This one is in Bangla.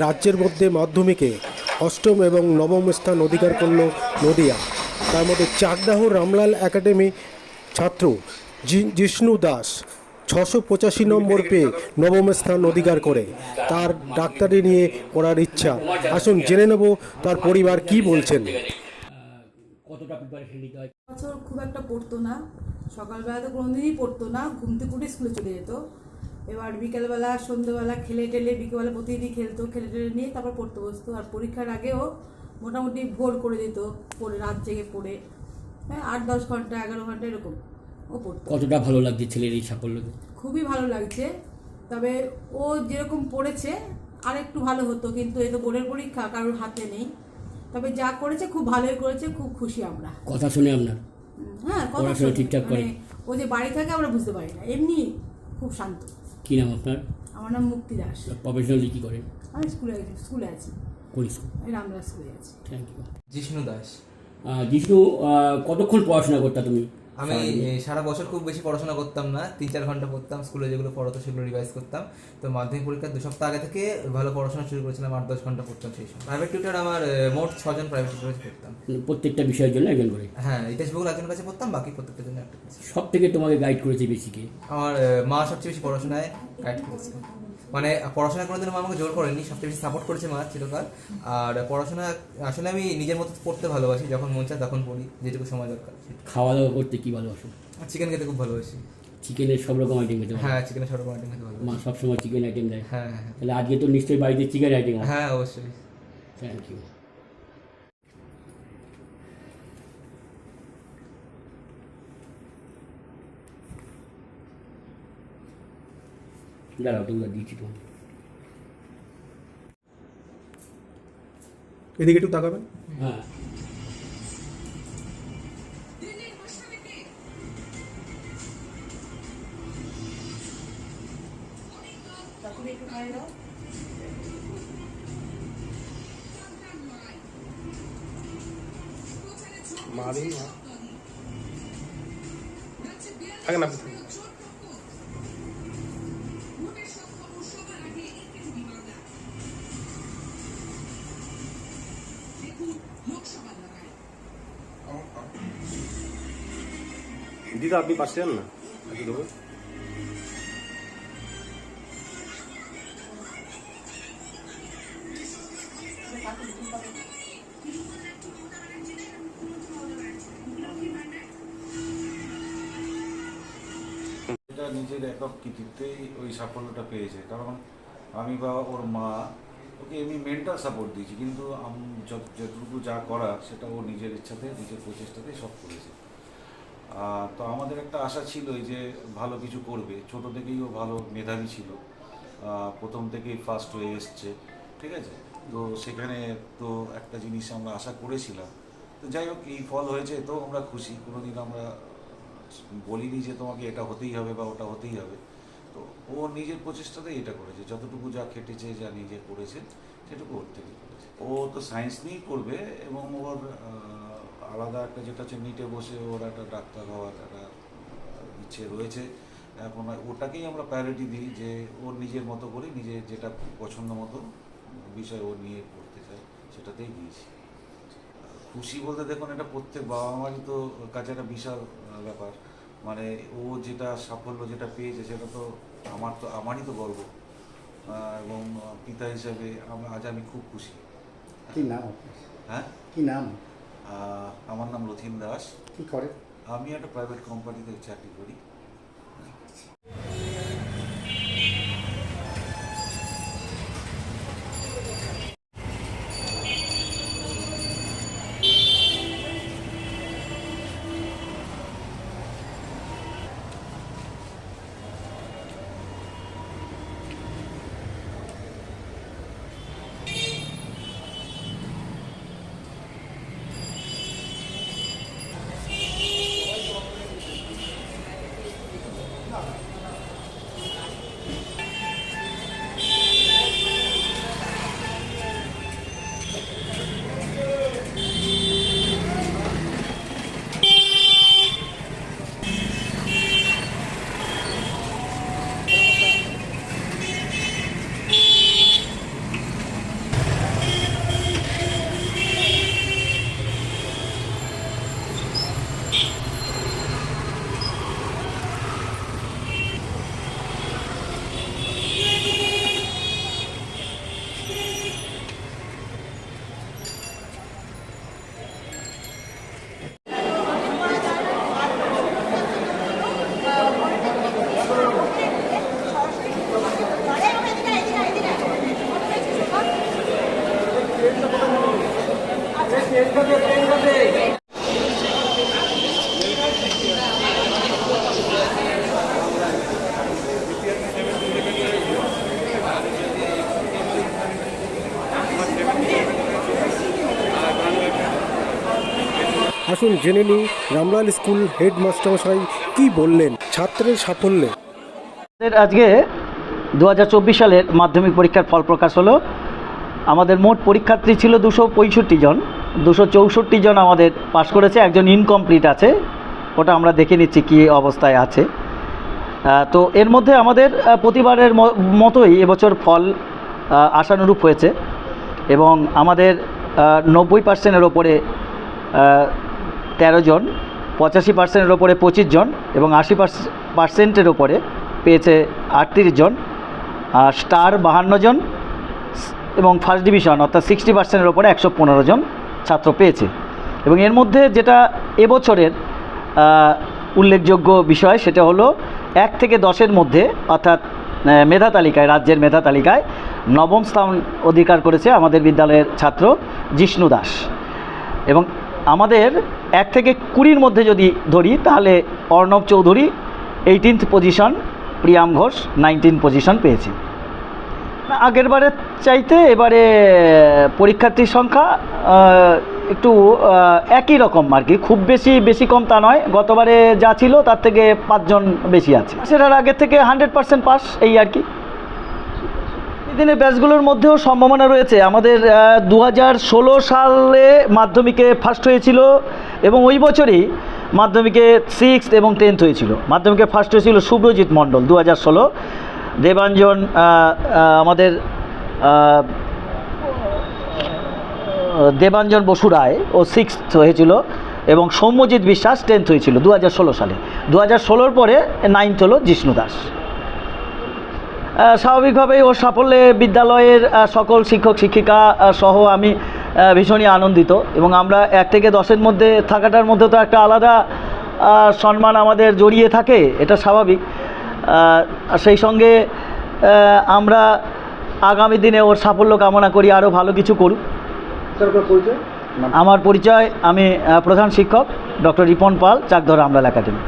রাজ্যের মধ্যে মাধ্যমিকে অষ্টম এবং নবম স্থান অধিকার করল নদিয়া। তার মধ্যে চাকদাহ রামলাল একাডেমি ছাত্র জিষ্ণু দাস ছশো পঁচাশি নম্বর পেয়ে নবম স্থান অধিকার করে। তার ডাক্তারি নিয়ে পড়ার ইচ্ছা। আসুন জেনে নেব তার পরিবার কি বলছেন। খুব একটা পড়তো না। সকালবেলা তো কোনোদিনই পড়তো না। ঘুম থেকে স্কুলে চলে যেত। এবার বিকেলবেলা সন্ধ্যেবেলা খেলে টেলে বিকেলবেলা প্রতিদিনই খেলতো খেলে টেলে নিয়ে তারপর পড়তে বসতো। আর পরীক্ষার আগেও মোটামুটি ভোর করে দিত পড়ে রাত জেগে পড়ে। হ্যাঁ আট দশ ঘণ্টা এগারো ঘণ্টা এরকম ও পড়তো। কতটা ভালো লাগছে ছেলের এই সাফল্যকে? খুবই ভালো লাগছে। তবে ও যেরকম পড়েছে আর একটু ভালো হতো কিন্তু এই তো বোর্ডের পরীক্ষা কারোর হাতে নেই। তবে যা করেছে খুব ভালোই করেছে খুব খুশি আমরা। কথা শুনে আপনার হ্যাঁ কথা ঠিকঠাক করে? মানে ও যে বাড়ি থাকে আমরা বুঝতে পারি না। এমনি খুব শান্ত। কী নাম আপনার? আমার নাম মুক্তি দাস। প্রফেশনালি কী করেন? আমি স্কুলে আছি স্কুলে আছি। কোন স্কুল? আমি রামদাস স্কুলে আছি। Thank you Jishnu Das. Jishnu কতক্ষণ পড়াশোনা করতা তুমি? আমি সারা বছর খুব বেশি পড়াশোনা করতাম না তিন চার ঘণ্টা পড়তাম স্কুলে যেগুলো পড়াতো সেগুলো রিভাইজ করতাম। তো মাধ্যমিক পরীক্ষার দু সপ্তাহ আগে থেকে ভালো পড়াশোনা শুরু করেছিলাম আট দশ ঘণ্টা পড়তাম সেই সময়। প্রাইভেট টিউটার আমার মোট ছজন প্রাইভেট টিউটার পড়তাম। প্রত্যেকটা বিষয়ের জন্য একজন করে? হ্যাঁ ইতিহাস ভূগোল একজনের কাছে পড়তাম বাকি প্রত্যেকটা জন্য একটা সব থেকে তোমাকে গাইড করেছে বেশিকে আমার মা সবচেয়ে বেশি পড়াশোনায় গাইড করেছে। মানে পড়াশোনা কোনোদিন মা আমাকে জোর করেনি সবচেয়ে বেশি সাপোর্ট করেছে মা চিরকাল। আর পড়াশোনা আসলে আমি নিজের মতো পড়তে ভালোবাসি যখন মন চায় তখন পড়ি যেটুকু সময় দরকার। খাওয়া দাওয়া করতে কি ভালোবাসো? চিকেন খেতে খুব ভালোবাসি। চিকেনের সব রকম আইটেম খেতে হ্যাঁ চিকেনের সব রকম আইটেম খেতে ভালো মা সবসময় চিকেন আইটেম দেয়। হ্যাঁ হ্যাঁ। হ্যাঁ। তাহলে আজকে তো নিশ্চয়ই বাড়িতে চিকেন আইটেম হ্যাঁ অবশ্যই। Thank you দাঁড়াও তোমরা দিচ্ছি তোমার এদিকে একটু তাকাবেন হ্যাঁ মারি না থাকেন আপনি দিদা, আপনি পাশে যান না? এটা নিজের একক কৃতিত্বেই ওই সাফল্যটা পেয়েছে। কারণ আমি বা ওর মা ওকে এমনি মেন্টাল সাপোর্ট দিয়েছি, কিন্তু আম- যত- যতটুকু যা করা সেটা ও নিজের ইচ্ছাতে, নিজের প্রচেষ্টাতেই সব করেছে। তো আমাদের একটা আশা ছিলই যে ভালো কিছু করবে। ছোট থেকেই ও ভালো মেধাবী ছিল। প্রথম থেকেই ফার্স্ট হয়ে এসছে, ঠিক আছে? তো সেখানে তো একটা জিনিস আমরা আশা করেছিলাম। তো যাই হোক, এই ফল হয়েছে, তো আমরা খুশি। কোনোদিন আমরা বলিনি যে তোমাকে এটা হতেই হবে বা ওটা হতেই হবে। তো ও নিজের প্রচেষ্টাতেই এটা করেছে। যতটুকু যা খেটেছে, যা নিজে করেছে, সেটুকু ওর থেকে করেছে। ও তো সায়েন্স নিয়েই করবে এবং ওর আলাদা একটা যেটা হচ্ছে নিটে বসে ওর একটা ডাক্তার হওয়ার একটা ইচ্ছে রয়েছে। এখন ওটাকেই আমরা প্রায়োরিটি দিই যে ওর নিজের মতো করে নিজের যেটা পছন্দ মতো বিষয় ও নিয়ে পড়তে চায় সেটাতেই দিয়েছি। খুশি বলতে দেখুন এটা প্রত্যেক বাবা মারই তো কাছে একটা বিশাল ব্যাপার। মানে ও যেটা সাফল্য যেটা পেয়েছে সেটা তো আমার তো আমারই তো গর্ব। এবং পিতা হিসাবে আজ আমি খুব খুশি। কি নাম হ্যাঁ? কি নাম? আমার নাম রথিন দাস। কি করে? আমি একটা প্রাইভেট কোম্পানিতে চাকরি করি। আসুন জেনে নিই রামলাল স্কুল হেড মাস্টারমশাই কী বললেন, ছাত্রের সাফল্যে। আজকে দু হাজার চব্বিশ সালের মাধ্যমিক পরীক্ষার ফল প্রকাশ হলো। আমাদের মোট পরীক্ষার্থী ছিল দুশো পঁয়ষট্টি জন। দুশো চৌষট্টি জন আমাদের পাশ করেছে, একজন ইনকমপ্লিট আছে। ওটা আমরা দেখে নিচ্ছি কী অবস্থায় আছে। তো এর মধ্যে আমাদের প্রতিবারের মতোই এবছর ফল আশানুরূপ হয়েছে। এবং আমাদের নব্বই পার্সেন্টের ওপরে তেরো জন, পঁচাশি পার্সেন্টের ওপরে পঁচিশ জন এবং আশি পার্সেন্টের ওপরে পেয়েছে আটত্রিশ জন। আর স্টার বাহান্ন জন এবং ফার্স্ট ডিভিশন অর্থাৎ সিক্সটি পার্সেন্টের ওপরে একশো পনেরো জন ছাত্র পেয়েছে। এবং এর মধ্যে যেটা এবছরের উল্লেখযোগ্য বিষয় সেটা হলো এক থেকে দশের মধ্যে অর্থাৎ মেধা তালিকায়, রাজ্যের মেধা তালিকায় নবম স্থান অধিকার করেছে আমাদের বিদ্যালয়ের ছাত্র জিষ্ণু দাস। এবং আমাদের এক থেকে কুড়ির মধ্যে যদি ধরি, তাহলে Arnab Chowdhury eighteenth position Priyam Ghosh nineteen position পেয়েছে। আগের বারের চাইতে এবারে পরীক্ষার্থীর সংখ্যা একটু একই রকম আর কি। খুব বেশি বেশি কম তা নয়। গতবারে যা ছিল, তার থেকে পাঁচজন বেশি আছে। সেটার আগের থেকে হান্ড্রেড পার্সেন্ট পাস এই আর কি। দিনের ব্যাচগুলোর মধ্যেও সম্ভাবনা রয়েছে। আমাদের দু সালে মাধ্যমিকে ফার্স্ট হয়েছিল এবং ওই বছরই মাধ্যমিকে সিক্স এবং টেন্থ হয়েছিল। মাধ্যমিকে ফার্স্ট হয়েছিল শুভ্রজিৎ মণ্ডল দু হাজার ষোলো। দেবাঞ্জন আমাদের দেবাঞ্জন বসু রায়, ও সিক্স হয়েছিল এবং সৌম্যজিৎ বিশ্বাস টেন্থ হয়েছিল দু সালে। দু হাজার পরে নাইনথ হলো জিষ্ণু দাস। স্বাভাবিকভাবেই ওর সাফল্যে বিদ্যালয়ের সকল শিক্ষক শিক্ষিকা সহ আমি ভীষণই আনন্দিত এবং আমরা এক থেকে দশের মধ্যে থাকাটার মধ্যে তো একটা আলাদা সম্মান আমাদের জড়িয়ে থাকে এটা স্বাভাবিক। সেই সঙ্গে আমরা আগামী দিনে ওর সাফল্য কামনা করি আরও ভালো কিছু করুক। আমার পরিচয় আমি প্রধান শিক্ষক ডক্টর রিপন পাল চাকধর আমলাল একাডেমি।